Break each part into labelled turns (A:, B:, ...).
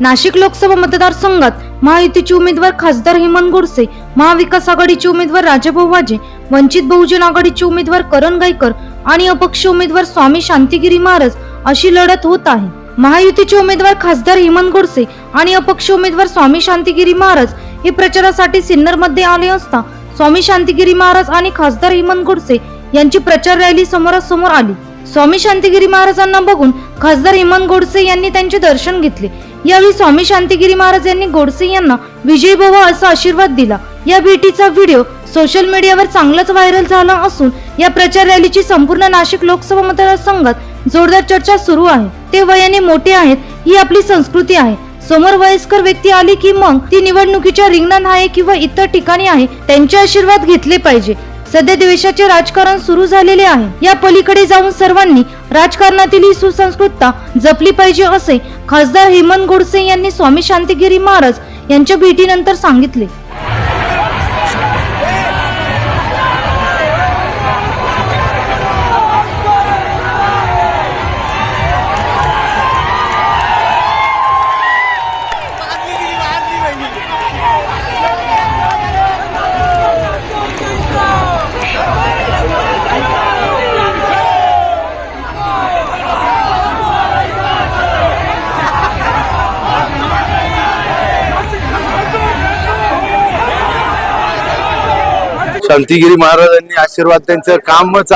A: नाशिक लोकसभा मतदारसंघात महायुतीचे उमेदवार खासदार हेमंत गोडसे महाविकास आघाडीचे उमेदवार राजाभाऊ वाजे वंचित बहुजन आघाडीचे उमेदवार करण गायकर आणि अपक्ष उमेदवार स्वामी शांतिगिरी महाराज अशी लढत होत आहे. महायुतीचे उमेदवार खासदार हेमंत गोडसे आणि अपक्ष उमेदवार स्वामी शांतिगिरी महाराज हे प्रचारासाठी सिन्नरमध्ये आले असता स्वामी शांतिगिरी महाराज आणि खासदार हेमंत गोडसे यांची प्रचार रॅली समोरासमोर आली. स्वामी शांतिगिरी महाराजांना बघून खासदार हेमंत गोडसे यांनी त्यांचे दर्शन घेतले. यावेळी स्वामी शांतिगिरी महाराज यांनी गोडसे यांना विजयी भव असा आशीर्वाद दिला. या भेटीचा व्हिडिओ सोशल मीडियावर चांगलाच व्हायरल झाला असून या प्रचार रॅलीची संपूर्ण नाशिक लोकसभा मतदारसंघात जोरदार चर्चा सुरू आहे. ते वयाने मोठे आहेत ही आपली संस्कृती आहे. समोर वयस्कर व्यक्ती आली की मग ती निवडणुकीच्या रिंगणात आहे किंवा इतर ठिकाणी आहे त्यांचे आशीर्वाद घेतले पाहिजे. सध्या देशाचे राजकारण सुरू झालेले आहे. या पलीकडे जाऊन सर्वांनी राजकारणातील ही सुसंस्कृतता जपली पाहिजे असे खासदार हेमंत गोडसे यांनी स्वामी शांतिगिरी महाराज यांच्या भेटीनंतर सांगितले.
B: शांतिगिरी महाराजांनी आशीर्वाद त्यांचं कामच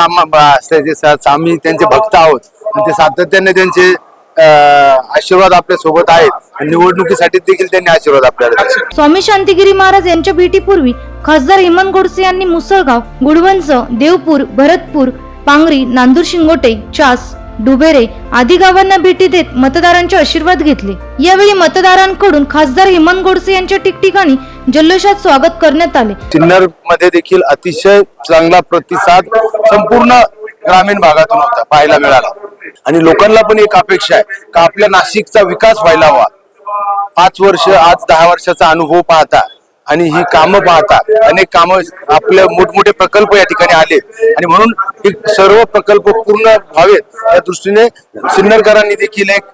B: आम्ही त्यांचे भक्त आहोत. आणि ते सातत्याने त्यांचे आशीर्वाद आपल्यासोबत आहेत. आणि निवडणुकीसाठी देखील त्यांनी आशीर्वाद आपल्याला
A: स्वामी शांतिगिरी महाराज यांच्या भेटीपूर्वी खासदार हेमंत गोडसे यांनी मुसळगाव गुडवंच देवपूर भरतपूर पांगरी नांदूर शिंगोटे चास डुबेरे आदी गावांना भेटी देत मतदारांचे आशीर्वाद घेतले. यावेळी मतदारांकडून खासदार हेमंत गोडसे यांच्या ठिकठिकाणी जल्लोषात स्वागत करण्यात आले.
B: सिन्नरमध्ये देखील अतिशय चांगला प्रतिसाद संपूर्ण ग्रामीण भागातून होता पाहायला मिळाला. आणि लोकांना पण एक अपेक्षा आहे का आपल्या नाशिकचा विकास व्हायला हवा. पाच वर्ष आज दहा वर्षाचा अनुभव पाहता आणि ही कामं पाहता अनेक कामं आपले मोठमोठे प्रकल्प या ठिकाणी आले आणि म्हणून हे सर्व प्रकल्प पूर्ण व्हावेत या दृष्टीने सिन्नरकरांनी देखील एक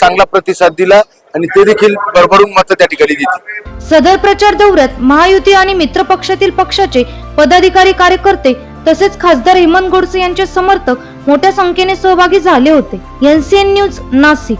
B: चांगला प्रतिसाद दिला आणि ते देखील भरभरून मत त्या ठिकाणी देतील.
A: सदर प्रचार दौऱ्यात महायुती आणि मित्र पक्षातील पक्षाचे पदाधिकारी कार्यकर्ते तसेच खासदार हेमंत गोडसे यांचे समर्थक मोठ्या संख्येने सहभागी झाले होते. NCN news Nashik.